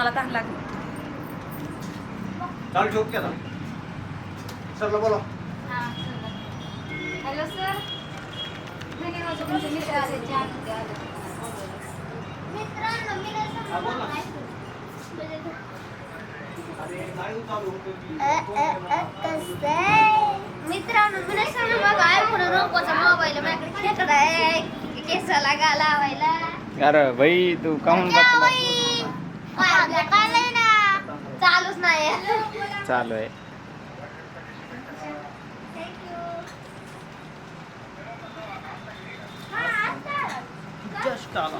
मला तहान लागली. चालू ठेव की आता सरला बोला. Hello sir. मित्रांनो मी मित्रांनो मी नाही सांगू बघा आयफोन रोकोचा मोबाईल माझ्याकडे खेकडा आहे. केसाला गा लावायला. अरे भाई तू काहून क्या बसला बाई? माझं कळलंय ना चालूच नाही चालू आहे. जस्ट आला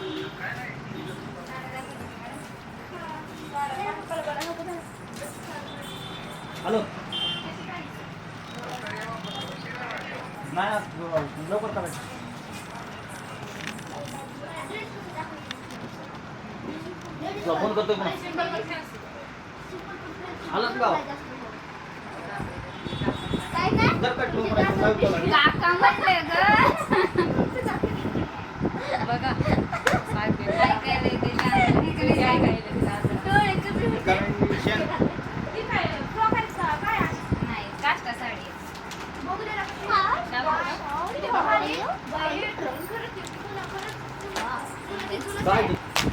हॅलो. नाही लवकर करायचं. तुला फोन करतोय पुन्हा आलाच गाव काय काय जर का ठेवून आहे. काका म्हणले ग. बघा काय ते काय. डोळे कमी होते. कारण शेण? नाही काष्टा साडी आहे. करत काय?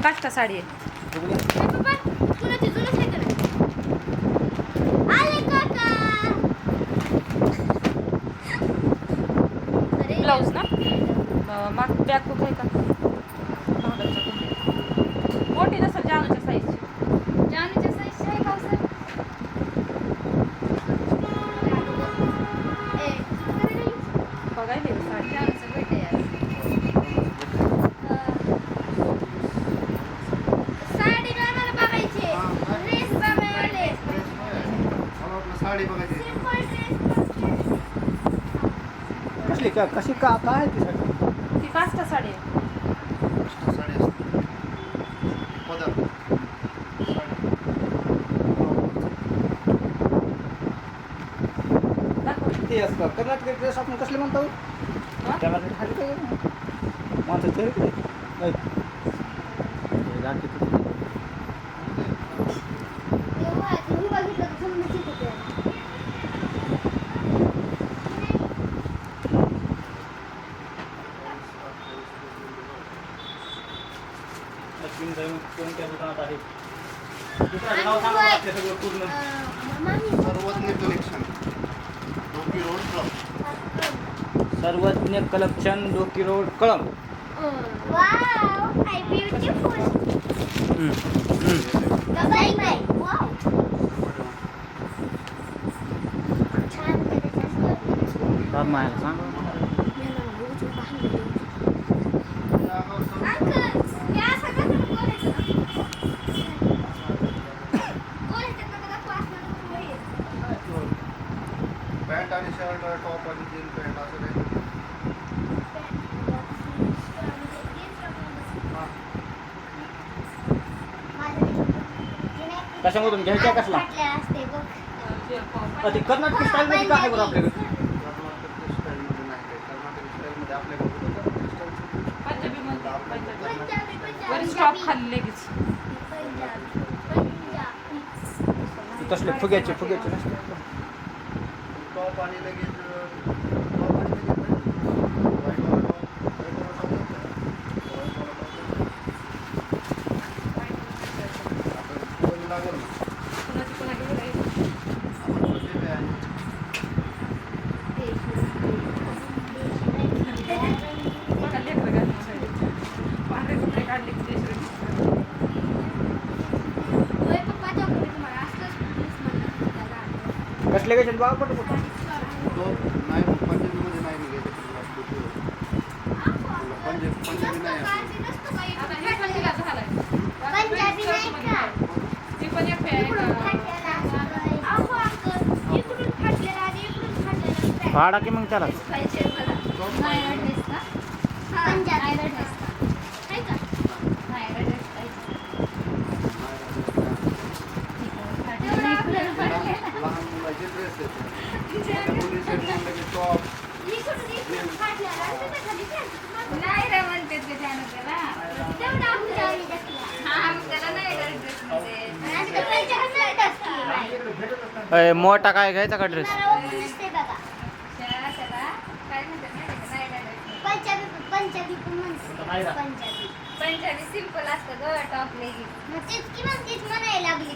काष्टा साडी आहे. ब्लाऊज ना? माग खूप आहे का? का कशी का काय ती साडी ती काष्टा साडी आहे साडी असते पदर दाखव ते असतं कर्नाटक ड्रेस आपण कसले म्हणतो हा? कर्नाटक खाली काय माणसं ते इकडे. नाही. हे राखी लक्ष्मी जाऊन कोणत्या दुकानात आहे? दुकानाचं नाव सांगा मला ते सगळं पूर्ण. Sarvagya collection. डोकी road club Sarvagya collection डोकी road कळम तर मायला सांगा अंकल या सगळं बोलायचं बोलायचं का क्लासमध्ये पॅन्ट आणि शर्ट टॉप आणि जीन पॅन्ट असं काही कशामधून? घ्यायच्या कसला? ते कर्नाटक स्टाईलमध्ये काय आहे बरं आपल्याकडे. कर्नाटक स्टाईलमध्ये नाही काही कर्नाटक स्टाईलमध्ये आपल्याकडे कुठं कर्नाटक स्टाईलचं पंजाबी मध्ये पंजाबी पंजाबी पंजाबी वर स्टॉप खाली लगेच पंजाबी पंजाबी तसले फुग्याचे फुग्याचे नसते टॉप आणि लगेच टॉप आणि लगेच व्हाईटवाला टॉप व्हाईटवाला टॉप व्हाईटवाला टॉप आपण कोणी लागेल ना कुणाची कुणा घेऊन जायचं? आपण कोणते बी आहे बघा लेकरं घालून साडी. पांढरे कपडे काढले की ते शिवाय होय पप्पा चॉकलेट तुम्हाला असलंच प्लीज म्हणलं दादा कसले कसे बाबा पट पट तो नाही पंजाबीमध्ये नाही निघायचं पंजाब पंजाबी नाही असं. आता हे पण तिला झालंय. पंजाबी नाही का? ती पण एक आहे इकडून का? फाटलेला अहो अंकल इकडून फाटलेला आणि इकडून फाटलेला पॅन्ट. भाडा की मग त्याला पाहिजे ड्रेस म्हणलं की टॉप नाही रे म्हणते ते त्यानं त्याला. मोठा काय घ्यायचा का ड्रेस. पंजाबी पंजाबी सिंपल असतं ग टॉप लेगिंग मग तेच की मग तेच म्हणायला लागली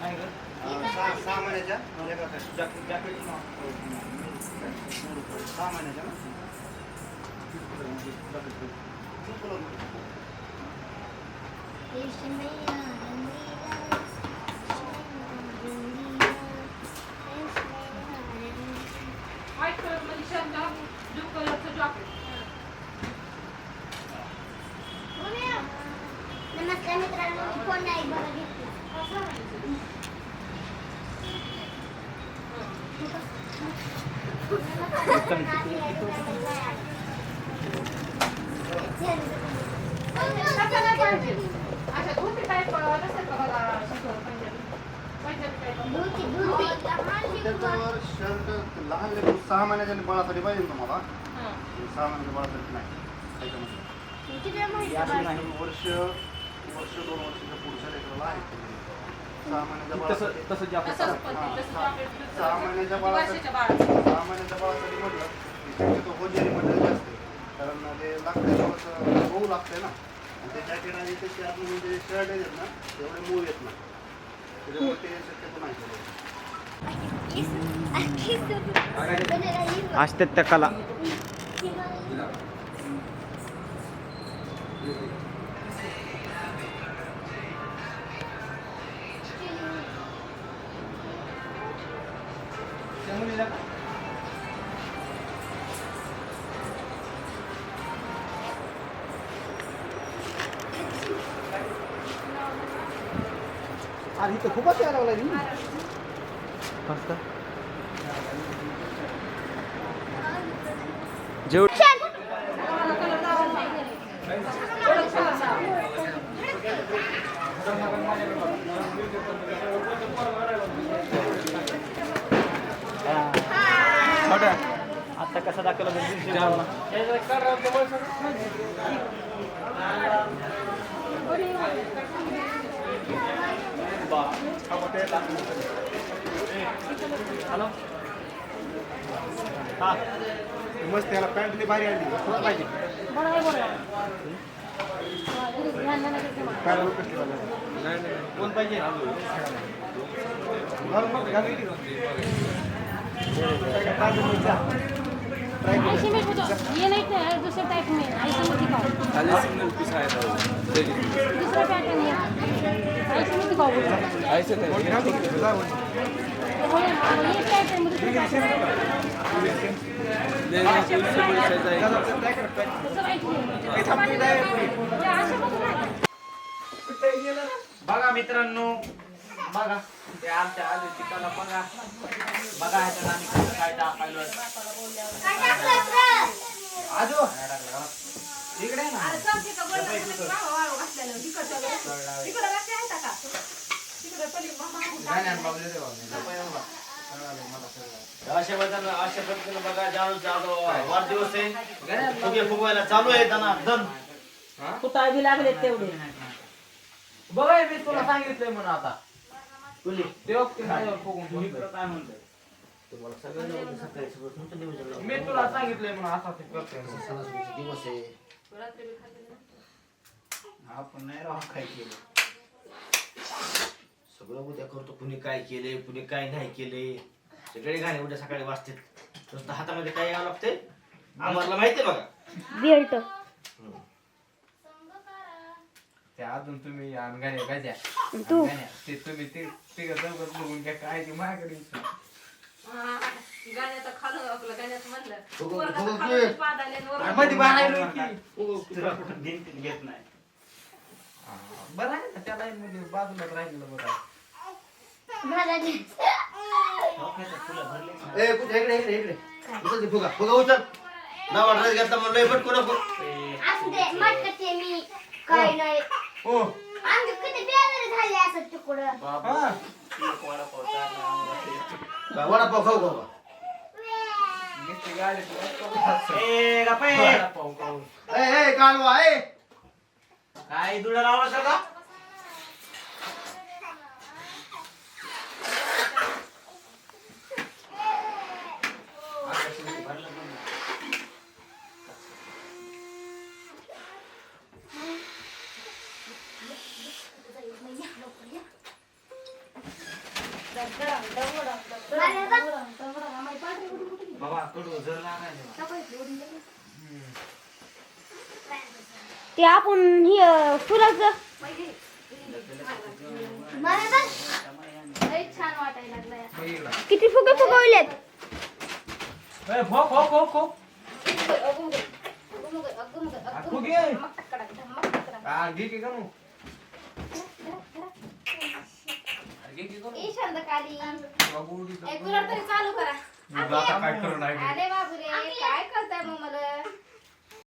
कपडे. नाही ग अं, सहा सहा महिन्याच्या लेकरासाठी. जॅकेट जॅकेट सहा महिन्याच्या ना रेशमैया रंगीला, रेशमैया रंगीला, रेशमैया रंगीला. व्हाईट कलर मध्ये शर्ट ब्लू कलरचं जॉकेट नमस्कार मित्रांनो मी फोन नाही बघा लहान लेकरू सहा महिन्याच्या बाळासाठी पाहिजे तुम्हाला. सहा महिन्याच्या बाळासाठी नाही वर्ष वर्ष दोन वर्षाच्या पुढच्या लेकराला आहे. सहा महिन्याच्या तसं बाळासाठी. तसं जॅकेट तसंच पण हां, तसं सहा- महिन्याच्या बाळासाठी वर्षाच्या बाळाचं सहा महिन्याच्या बाळासाठी म्हटलं की शक्यतो होजेरी मटेरियल जास्त आहे. कारण ते लागते ना आणि ते जॅकेट आणि त्याचे आतमध्ये जे शर्ट आहेत ना तेवढे येत नाही. त्याच्यामुळे ते शक्यतो नाही केलं असतात त्या कला. त्या मुलीला अरे इथं खूपच यायला लागला जेव आता कसा दाखवला हॅलो. हा. मस्त त्याला पॅन्ट ती भारी आली कोण पाहिजे? कोण पाहिजे घालून बघ, ऐसे में कुछ ये. नहीं था दूसरे टाइप में ऐसे में दिखाओ दूसरा पैटर्न ऐसे दिखाओ ये मुझे बघा मित्रांनो बघा. ते आमच्या आलू चिकाला बघा. बघा ह्याच्यात आम्ही कसं काय टाकायलो आजो. इकडे ना. अशा पद्धतीनं अशा पद्धतीनं बघा जाणू जाधव वाढदिवस आहे. फुगे फुगवायला चालू आहे त्यांना दन कुठं लागले तेवढे? बघा मी तुला सांगितलंय म्हणून आता. काय? म्हणतोय? मी तुला सांगितलंय म्हणून असा ते करतोय. दिवस आहे. आपण नाही राव काय केलं? सगळं उद्या करतो. कुणी काय केले कुणी काय नाही केले सगळे गाणे उद्या सकाळी वाचतात नुसतं हातामध्ये काय यावं लागतंय? आम्हाला माहितीये बघा. बेल्ट ते अजून तुम्ही गाज्या तू. तुम्ही ते बघून घ्या काय ते माझ्याकडे विचारा. हा, गाण्याचं खालं आपलं गाण्याचं म्हणलं. फुगव- वरचं फुगव खालं की. पादाले आणि वरचं मध्ये बाहेर की तुला कुठं गिनतीत घेत नाही. बरं आहे ना त्या लाईन मध्ये बाजूला राहिलेलं बरं आहे. माझा ए कुठे? इकडे इकडे इकडे. उचल ती फुगा. फुगा उचल. नवा ड्रेस घेतला म्हणलं लय पटकन नको. असू दे मटकते मी. काय नाही. हो. आमचे किती बेजार झाले असं तुकडं. काय वडापाव खाऊ का ए गप्पा ए ए कालवा ए. काय दुडा लावला सगळा बाबा कडू जर लागायचं ते आपण ही फुलाचं. मला बघ लय छान वाटायला लागलाय किती फुगे फुगवलेत? खो खो खो खो अगं मग अगं मग आ, अगं तू मग घे. मग टकडा मग टकडा आ, घे की का मग? ईशांत चालू करा. आता काय करणार आले बाबू रे काय करताय मग मला?